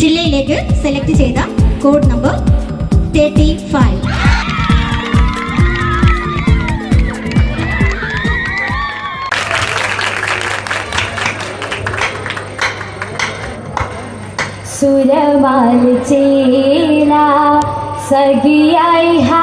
ജില്ലയിലേക്ക് സെലക്ട് ചെയ്ത code number thirty five സുരമാല ചേല സഖിയായി ഹാ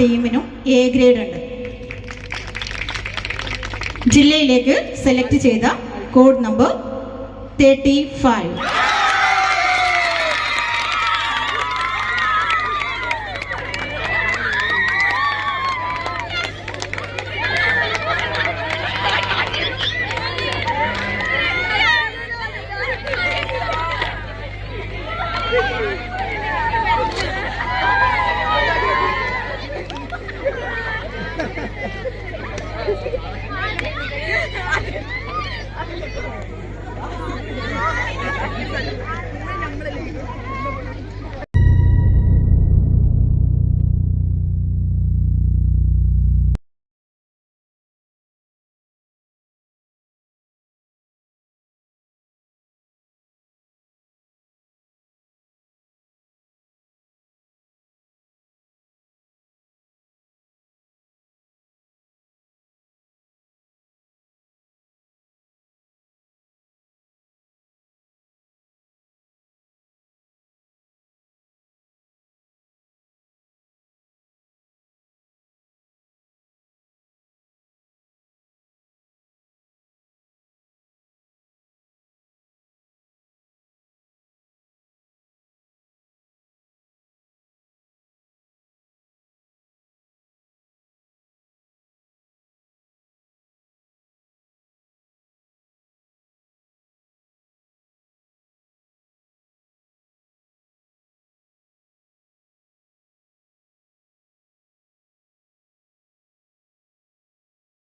ടീമിനും എ ഗ്രേഡ് ഉണ്ട്. ജില്ലയിലേക്ക് സെലക്ട് ചെയ്ത കോഡ് നമ്പർ തേർട്ടി ഫൈവ്